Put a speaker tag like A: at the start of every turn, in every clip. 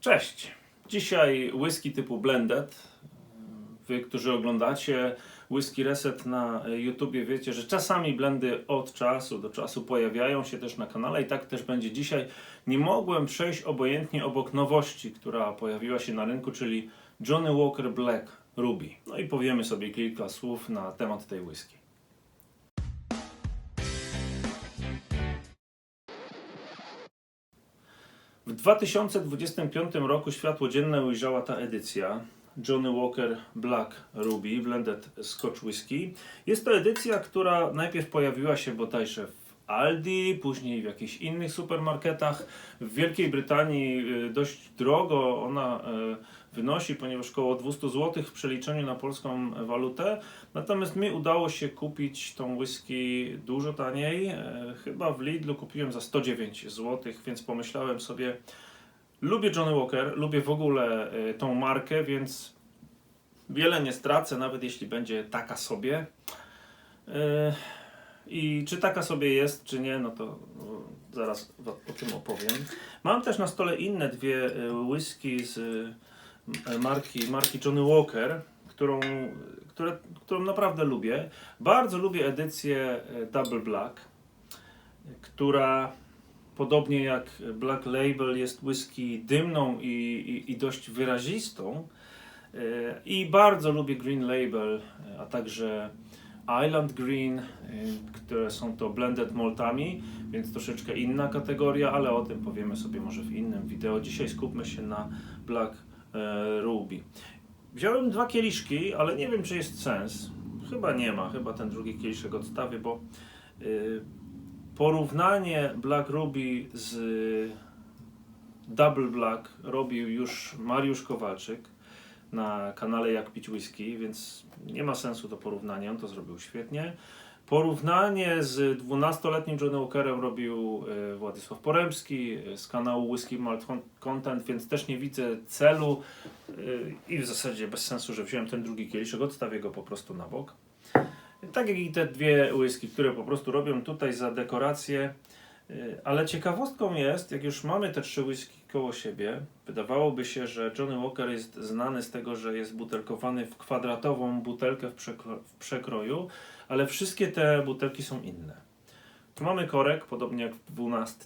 A: Cześć. Dzisiaj whisky typu blended. Wy, którzy oglądacie Whisky Reset na YouTubie, wiecie, że czasami blendy od czasu do czasu pojawiają się też na kanale i tak też będzie dzisiaj. Nie mogłem przejść obojętnie obok nowości, która pojawiła się na rynku, czyli Johnny Walker Black Ruby. No i powiemy sobie kilka słów na temat tej whisky. 2025 roku światło dzienne ujrzała ta edycja Johnny Walker Black Ruby Blended Scotch Whisky. Jest to edycja, która najpierw pojawiła się bodajże w Aldi, później w jakichś innych supermarketach. W Wielkiej Brytanii y, dość drogo ona y, wynosi, ponieważ około 200 zł w przeliczeniu na polską walutę. Natomiast mi udało się kupić tą whisky dużo taniej. E, Chyba w Lidlu kupiłem za 109 zł, więc pomyślałem sobie, lubię Johnny Walker, lubię w ogóle tą markę, więc wiele nie stracę, nawet jeśli będzie taka sobie. E, I czy taka sobie jest, czy nie, no to no, zaraz o tym opowiem. Mam też na stole inne dwie e, whisky z e, marki, marki Johnny Walker, którą, które, którą naprawdę lubię. Bardzo lubię edycję e, Double Black, która podobnie jak Black Label jest whisky dymną i, i, i dość wyrazistą. I bardzo lubię Green Label, a także Island Green, e, które są to blended maltami, więc troszeczkę inna kategoria, ale o tym powiemy sobie może w innym wideo. Dzisiaj skupmy się na Black e, Ruby. Wziąłem dwa kieliszki, ale nie wiem czy jest sens. Chyba nie ma, chyba ten drugi kieliszek odstawię, bo y, porównanie Black Ruby z Double Black robił już Mariusz Kowalczyk na kanale Jak Pić Whisky, więc nie ma sensu to porównanie, on to zrobił świetnie. Porównanie z 12-letnim Johnny Walkerem robił y, Władysław Poremski y, z kanału Whisky Malt Con- Content, więc też nie widzę celu y, i w zasadzie bez sensu, że wziąłem ten drugi kieliszek, odstawię go po prostu na bok. Tak jak i te dwie whisky, które po prostu robią tutaj za dekorację. Ale ciekawostką jest, jak już mamy te trzy whisky koło siebie, wydawałoby się, że Johnny Walker jest znany z tego, że jest butelkowany w kwadratową butelkę w, przekro- w przekroju, ale wszystkie te butelki są inne. Tu mamy korek, podobnie jak w 12.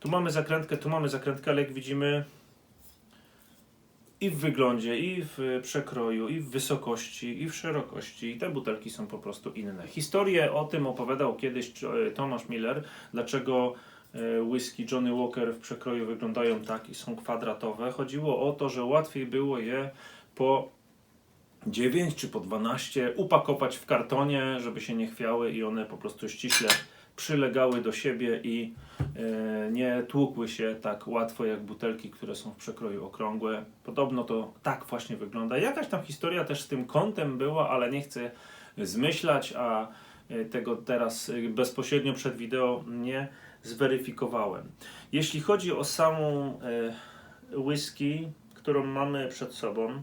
A: Tu mamy zakrętkę, tu mamy zakrętkę, ale jak widzimy i w wyglądzie, i w przekroju, i w wysokości, i w szerokości. I te butelki są po prostu inne. Historię o tym opowiadał kiedyś e, Tomasz Miller, dlaczego whisky Johnny Walker w przekroju wyglądają tak i są kwadratowe. Chodziło o to, że łatwiej było je po 9 czy po 12 upakować w kartonie, żeby się nie chwiały i one po prostu ściśle przylegały do siebie i e, nie tłukły się tak łatwo jak butelki, które są w przekroju okrągłe. Podobno to tak właśnie wygląda. Jakaś tam historia też z tym kątem była, ale nie chcę zmyślać, a e, tego teraz e, bezpośrednio przed wideo nie zweryfikowałem. Jeśli chodzi o samą e, whisky, którą mamy przed sobą,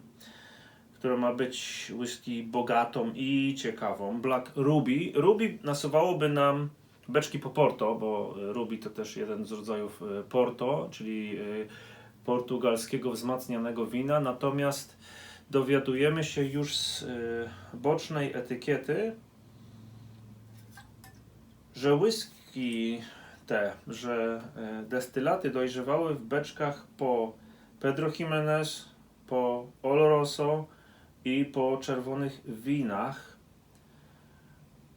A: która ma być whisky bogatą i ciekawą. Black Ruby. Ruby nasuwałoby nam beczki po Porto, bo y, Ruby to też jeden z rodzajów y, Porto, czyli portugalskiego wzmacnianego wina. Natomiast dowiadujemy się już z bocznej etykiety, że whisky te, że y, destylaty dojrzewały w beczkach po Pedro Jimenez, po Oloroso, i po czerwonych winach,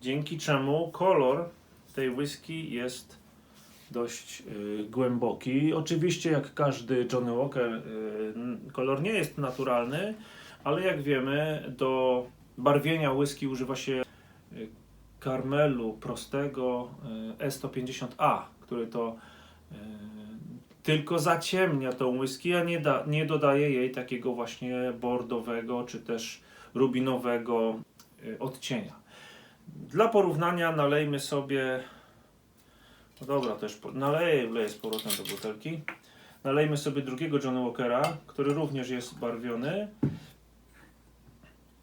A: dzięki czemu kolor tej whisky jest dość y, głęboki. Oczywiście, jak każdy Johnny Walker, y, kolor nie jest naturalny, ale jak wiemy, do barwienia whisky używa się karmelu prostego y, E150A, który to y, tylko zaciemnia tą whisky, a nie, da, nie dodaje jej takiego właśnie bordowego czy też rubinowego y, odcienia. Dla porównania nalejmy sobie, no dobra, też naleję, wleję z powrotem do butelki. Nalejmy sobie drugiego Johnny Walkera, który również jest barwiony.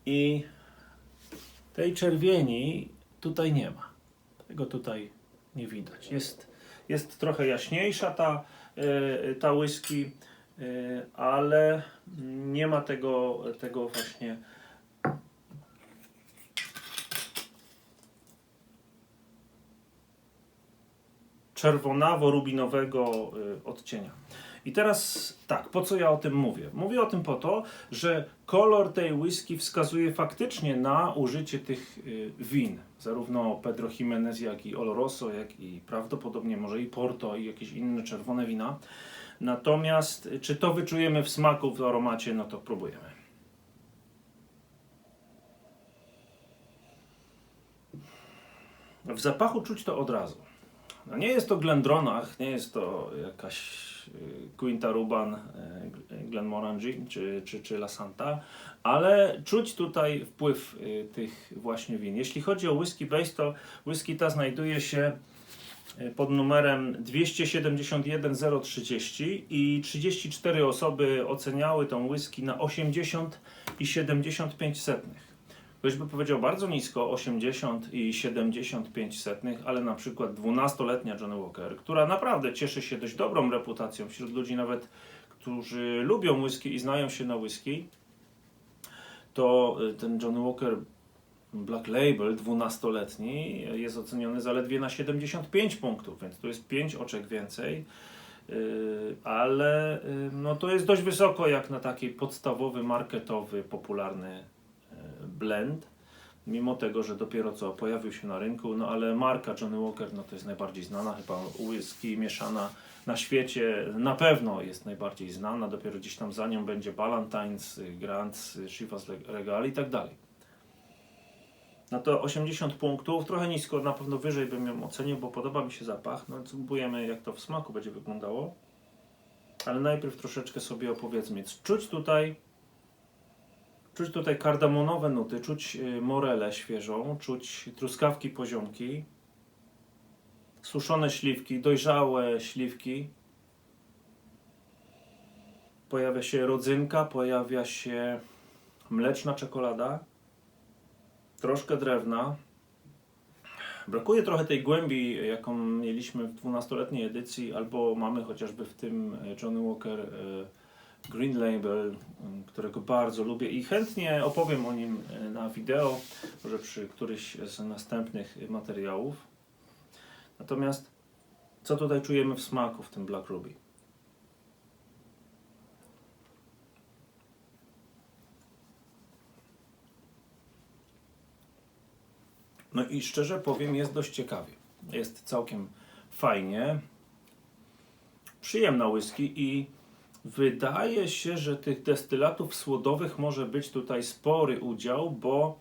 A: I tej czerwieni tutaj nie ma. Tego tutaj nie widać. Jest, jest trochę jaśniejsza ta, e, ta whisky. y, ale nie ma tego, tego właśnie czerwonawo-rubinowego y, odcienia. I teraz tak, po co ja o tym mówię? Mówię o tym po to, że kolor tej whisky wskazuje faktycznie na użycie tych y, win. Zarówno Pedro Jimenez, jak i Oloroso, jak i prawdopodobnie może i Porto i jakieś inne czerwone wina. Natomiast y, czy to wyczujemy w smaku, w aromacie, no to próbujemy. W zapachu czuć to od razu. No nie jest to Glendronach, nie jest to jakaś y, Quinta Ruban, y, Glenmorangie czy, czy, czy La Santa, ale czuć tutaj wpływ y, tych właśnie win. Jeśli chodzi o whisky base, to whisky ta znajduje się pod numerem 271030 i 34 osoby oceniały tą whisky na 80 i 75 setnych. Ktoś by powiedział bardzo nisko, 80 i 75 setnych, ale na przykład 12-letnia Johnny Walker, która naprawdę cieszy się dość dobrą reputacją wśród ludzi nawet, którzy lubią whisky i znają się na whisky, to y, ten Johnny Walker Black Label 12-letni jest oceniony zaledwie na 75 punktów, więc tu jest 5 oczek więcej. Yy, ale yy, no to jest dość wysoko jak na taki podstawowy, marketowy, popularny blend. Mimo tego, że dopiero co pojawił się na rynku, no ale marka Johnny Walker no to jest najbardziej znana, chyba whisky mieszana na świecie na pewno jest najbardziej znana, dopiero gdzieś tam za nią będzie Ballantines, Grants, Chivas Regal i tak dalej. No to 80 punktów, trochę nisko, na pewno wyżej bym ją ocenił, bo podoba mi się zapach. No spróbujemy jak to w smaku będzie wyglądało. Ale najpierw troszeczkę sobie opowiedzmy. Czuć tutaj czuć tutaj kardamonowe nuty, czuć y, morelę świeżą, czuć truskawki poziomki, suszone śliwki, dojrzałe śliwki. Pojawia się rodzynka, pojawia się mleczna czekolada troszkę drewna. Brakuje trochę tej głębi, jaką mieliśmy w 12-letniej edycji, albo mamy chociażby w tym e, Johnny Walker e, Green Label, m, którego bardzo lubię i chętnie opowiem o nim e, na wideo, może przy któryś z następnych materiałów. Natomiast co tutaj czujemy w smaku w tym Black Ruby? No i szczerze powiem, jest dość ciekawie. Jest całkiem fajnie. Przyjemna whisky i wydaje się, że tych destylatów słodowych może być tutaj spory udział, bo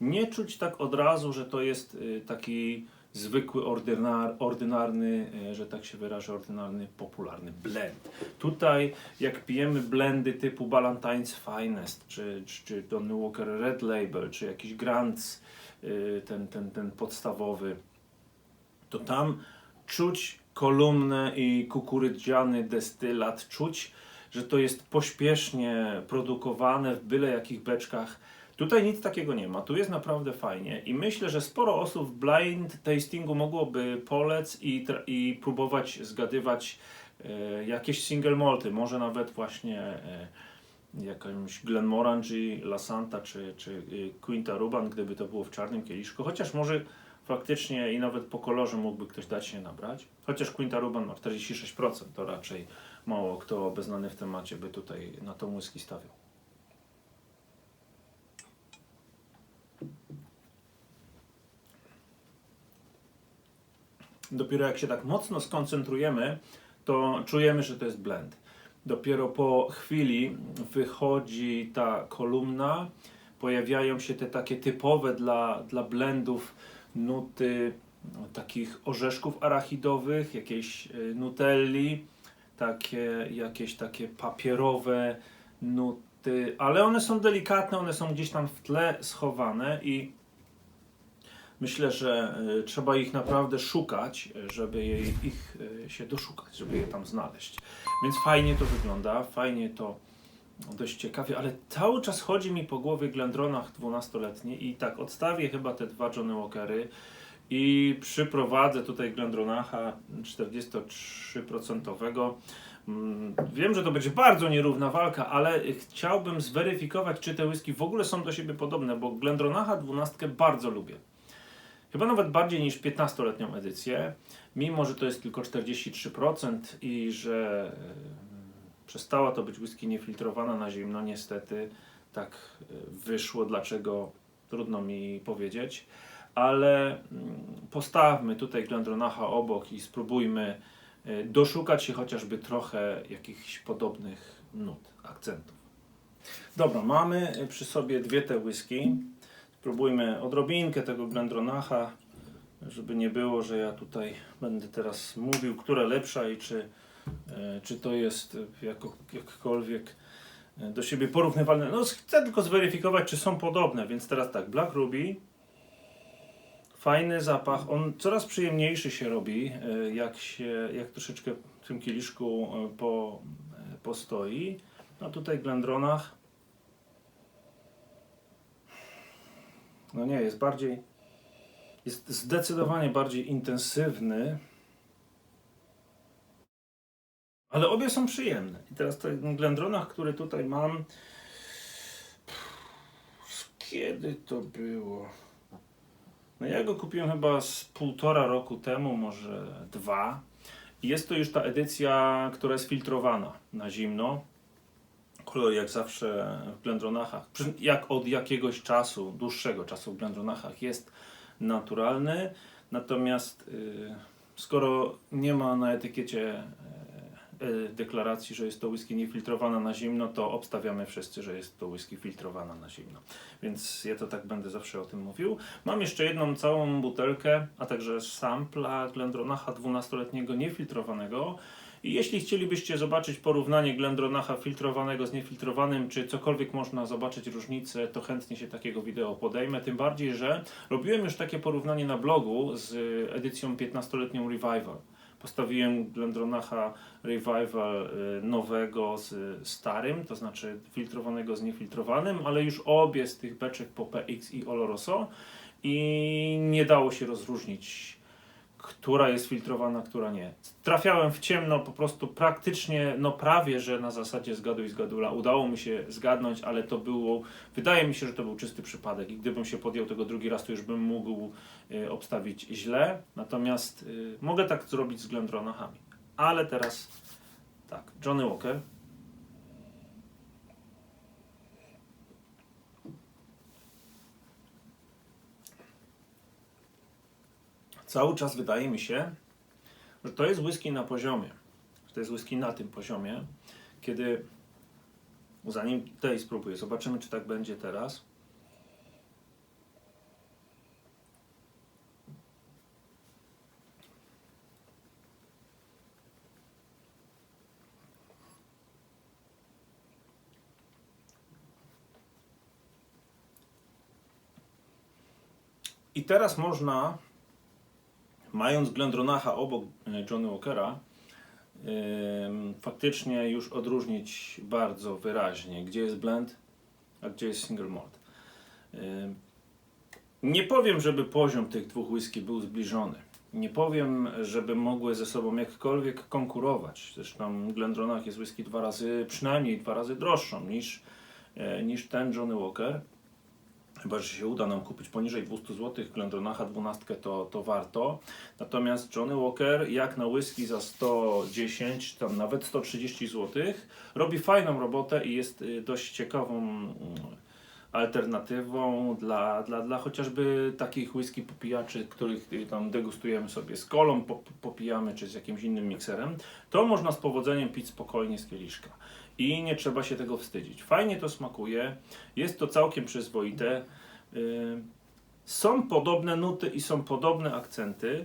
A: nie czuć tak od razu, że to jest y, taki zwykły, ordynar, ordynarny, y, że tak się wyrażę, ordynarny, popularny blend. Tutaj jak pijemy blendy typu Ballantines Finest, czy, czy, czy Donny Walker Red Label, czy jakiś Grants, y, ten, ten, ten podstawowy, to tam czuć kolumnę i kukurydziany destylat, czuć, że to jest pośpiesznie produkowane w byle jakich beczkach. Tutaj nic takiego nie ma, tu jest naprawdę fajnie. I myślę, że sporo osób w blind tastingu mogłoby polec i, i próbować zgadywać e, jakieś single malty, może nawet właśnie e, jakąś Glenmorangie, La Santa czy, czy y, Quinta Ruban, gdyby to było w czarnym kieliszku, chociaż może faktycznie i nawet po kolorze mógłby ktoś dać się nabrać. Chociaż Quinta Ruban ma 46%, to raczej mało kto obeznany w temacie by tutaj na tą whisky stawiał. Dopiero jak się tak mocno skoncentrujemy, to czujemy, że to jest blend. Dopiero po chwili wychodzi ta kolumna, pojawiają się te takie typowe dla, dla blendów nuty no, takich orzeszków arachidowych, jakiejś y, nutelli, takie, jakieś takie papierowe nuty, ale one są delikatne, one są gdzieś tam w tle schowane i myślę, że y, trzeba ich naprawdę szukać, żeby ich y, się doszukać, żeby je tam znaleźć. Więc fajnie to wygląda, fajnie to dość ciekawie, ale cały czas chodzi mi po głowie Glendronach 12-letni i tak odstawię chyba te dwa Johnny Walkery i przyprowadzę tutaj Glendronacha 43%, Mm, Wiem, że to będzie bardzo nierówna walka, ale chciałbym zweryfikować, czy te whisky w ogóle są do siebie podobne, bo Glendronacha 12 bardzo lubię. Chyba nawet bardziej niż 15-letnią edycję, mimo że to jest tylko 43% i że przestała to być whisky niefiltrowana na zimno, niestety tak e, wyszło, dlaczego trudno mi powiedzieć, ale mm, postawmy tutaj Glendronacha obok i spróbujmy e, doszukać się chociażby trochę jakichś podobnych nut, akcentów. Dobra, mamy e, przy sobie dwie te whisky. Spróbujmy odrobinkę tego Glendronacha, żeby nie było, że ja tutaj będę teraz mówił, która lepsza i czy, czy to jest e, jako, jakkolwiek e, do siebie porównywalne. No chcę tylko zweryfikować, czy są podobne, więc teraz tak, Black Ruby, fajny zapach, on coraz przyjemniejszy się robi, e, jak się, jak troszeczkę w tym kieliszku e, po, e, postoi. A tutaj Glendronach No nie, jest bardziej. Jest zdecydowanie bardziej intensywny. Ale obie są przyjemne. I teraz ten Glendronach, który tutaj mam. Kiedy to było? No ja go kupiłem chyba z półtora roku temu, może dwa. Jest to już ta edycja, która jest filtrowana na zimno. Kolor jak zawsze w Glendronachach, jak od jakiegoś czasu, dłuższego czasu w Glendronachach jest naturalny. Natomiast y, skoro nie ma na etykiecie y, deklaracji, że jest to whisky niefiltrowana na zimno, to obstawiamy wszyscy, że jest to whisky filtrowana na zimno. Więc ja to tak będę zawsze o tym mówił. Mam jeszcze jedną całą butelkę, a także sampla Glendronacha 12-letniego niefiltrowanego. I jeśli chcielibyście zobaczyć porównanie Glendronacha filtrowanego z niefiltrowanym, czy cokolwiek można zobaczyć różnicę, to chętnie się takiego wideo podejmę. Tym bardziej, że robiłem już takie porównanie na blogu z edycją 15-letnią Revival. Postawiłem Glendronacha Revival y, nowego z starym, to znaczy filtrowanego z niefiltrowanym, ale już obie z tych beczek po PX i Oloroso i nie dało się rozróżnić która jest filtrowana, która nie. Trafiałem w ciemno po prostu praktycznie, no prawie, że na zasadzie zgaduj zgadula. Udało mi się zgadnąć, ale to było, wydaje mi się, że to był czysty przypadek i gdybym się podjął tego drugi raz, to już bym mógł y, obstawić źle. Natomiast y, mogę tak zrobić z Glendronachami. Ale teraz tak, Johnny Walker. Cały czas wydaje mi się, że to jest whisky na poziomie. Że to jest whisky na tym poziomie, kiedy zanim tej spróbuję, zobaczymy czy tak będzie teraz. I teraz można mając Glendronacha obok e, Johnny Walkera, faktycznie już odróżnić bardzo wyraźnie, gdzie jest blend, a gdzie jest single malt. Nie powiem, żeby poziom tych dwóch whisky był zbliżony. Nie powiem, żeby mogły ze sobą jakkolwiek konkurować. Zresztą Glendronach jest whisky dwa razy, przynajmniej dwa razy droższą niż, e, niż ten Johnny Walker. Chyba, że się uda nam kupić poniżej 200 zł Glendronacha 12, to, to warto. Natomiast Johnny Walker, jak na whisky za 110, tam nawet 130 zł, robi fajną robotę i jest y, dość ciekawą mm, alternatywą dla, dla, dla chociażby takich whisky popijaczy, których y, tam degustujemy sobie z kolą, pop, popijamy czy z jakimś innym mikserem. To można z powodzeniem pić spokojnie z kieliszka. I nie trzeba się tego wstydzić. Fajnie to smakuje, jest to całkiem przyzwoite. Y, Są podobne nuty i są podobne akcenty.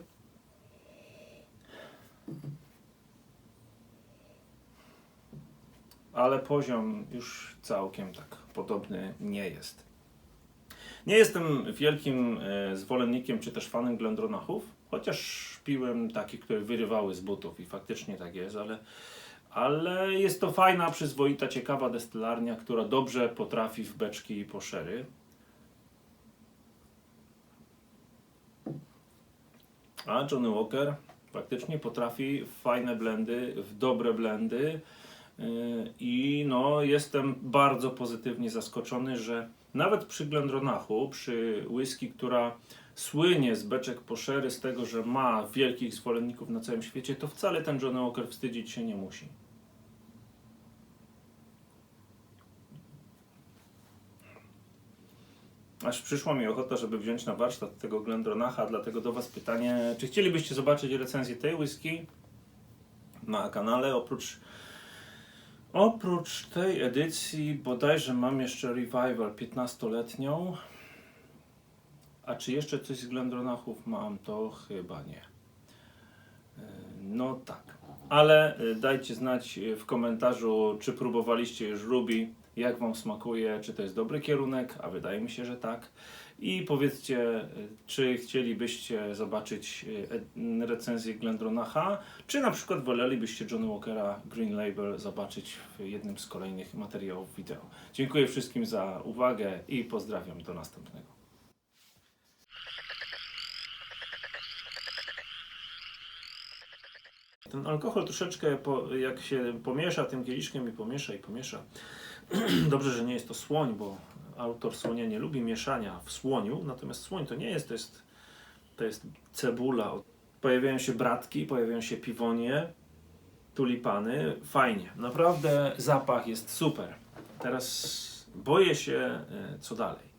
A: Ale poziom już całkiem tak podobny nie jest. Nie jestem wielkim e, zwolennikiem czy też fanem Glendronachów, chociaż piłem takie, które wyrywały z butów i faktycznie tak jest, ale, ale jest to fajna, przyzwoita, ciekawa destylarnia, która dobrze potrafi w beczki i poszery. A Johnny Walker Faktycznie potrafi fajne blendy, w dobre blendy yy, i no, jestem bardzo pozytywnie zaskoczony, że nawet przy Glendronachu, przy whisky, która słynie z beczek poszery z tego, że ma wielkich zwolenników na całym świecie, to wcale ten Johnny Walker wstydzić się nie musi. Aż przyszła mi ochota, żeby wziąć na warsztat tego Glendronacha, dlatego do Was pytanie, czy chcielibyście zobaczyć recenzję tej whisky na kanale? Oprócz, oprócz tej edycji bodajże mam jeszcze Revival 15-letnią. A czy jeszcze coś z Glendronachów mam? To chyba nie. E, No tak. Ale e, dajcie znać e, w komentarzu, czy próbowaliście już Ruby, jak Wam smakuje, czy to jest dobry kierunek, a wydaje mi się, że tak. I powiedzcie, e, czy chcielibyście zobaczyć e, recenzję Glendronacha, czy na przykład wolelibyście Johnny Walkera Green Label zobaczyć w jednym z kolejnych materiałów wideo. Dziękuję wszystkim za uwagę i pozdrawiam do następnego. Ten alkohol troszeczkę, po, jak się pomiesza tym kieliszkiem i pomiesza i pomiesza. Dobrze, że nie jest to słoń, bo autor słonia nie lubi mieszania w słoniu, natomiast słoń to nie jest, to jest, to jest cebula. Pojawiają się bratki, pojawiają się piwonie, tulipany. Fajnie, naprawdę zapach jest super. Teraz boję się, e, co dalej.